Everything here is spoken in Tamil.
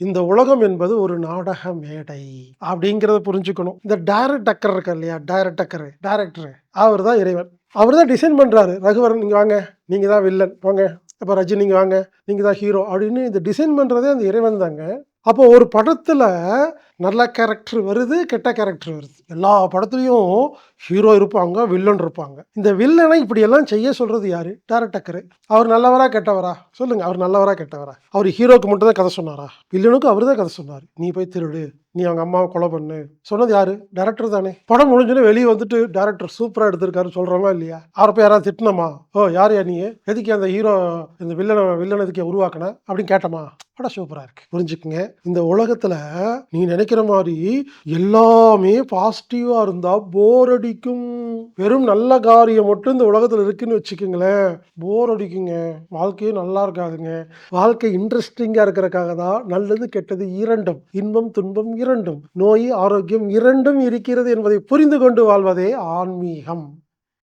இந்த உலகம் என்பது ஒரு நாடக மேடை அப்படிங்கிறத புரிஞ்சுக்கணும். இந்த டைரக்ட் டக்கர் இருக்கார் இல்லையா? டைரக்ட் டக்கர் டைரக்டர் அவர் தான் இறைவன். அவர் தான் டிசைன் பண்ணுறாரு ரகுவரன் நீங்கள் வாங்க. நீங்கள் தான் வில்லன் வாங்க. அப்போ ரஜினி நீங்கள் வாங்க. நீங்கள் தான் ஹீரோ அப்படின்னு இந்த டிசைன் பண்ணுறதே அந்த இறைவன் தாங்க. அப்போ ஒரு படத்தில் நல்ல கேரக்டர் வருது கெட்ட கேரக்டர் வருது. எல்லா படத்துலையும் ஹீரோ இருப்பாங்க வில்லன் இருப்பாங்க. இந்த வில்லனை இப்படியெல்லாம் செய்ய சொல்கிறது யாரு? டேரக்டக்கரு அவர் நல்லவரா கெட்டவரா? சொல்லுங்க அவர் நல்லவரா கெட்டவரா? அவர் ஹீரோக்கு மட்டும் தான் கதை சொன்னாரா? வில்லனுக்கு அவர் தான் கதை சொன்னார். நீ போய் திருடு. நீ அவங்க அம்மாவை கொலை பண்ணு. சொன்னது யாரு? டேரக்டர் தானே. படம் முடிஞ்சோன்னு வெளியே வந்துட்டு டேரக்டர் சூப்பராக எடுத்திருக்காரு சொல்கிறோமா இல்லையா? அவரை போய் யாராவது திட்டினமா ஓ யார் யா நீ? எதுக்கு அந்த ஹீரோ இந்த வில்லனை வில்லன் எதுக்கு உருவாக்கின? அப்படின்னு கேட்டமா? படம் சூப்பராக இருக்கு. புரிஞ்சுக்குங்க. இந்த உலகத்தில் நீ நினைக்க நினைக்கிற மாதிரி எல்லாமே பாசிட்டிவாக இருந்தால் போர் அடிக்கும். வெறும் நல்ல காரியம் மட்டும் இந்த உலகத்தில் இருக்குன்னு வச்சுக்கோங்களேன். போர் அடிக்குங்க. வாழ்க்கையே நல்லா இருக்காதுங்க. வாழ்க்கை இன்ட்ரெஸ்டிங்காக இருக்கிறதுக்காக தான் நல்லது கெட்டது இரண்டும் இன்பம் துன்பம் இரண்டும் நோய் ஆரோக்கியம் இரண்டும் இருக்கிறது என்பதை புரிந்து கொண்டு வாழ்வதே ஆன்மீகம்.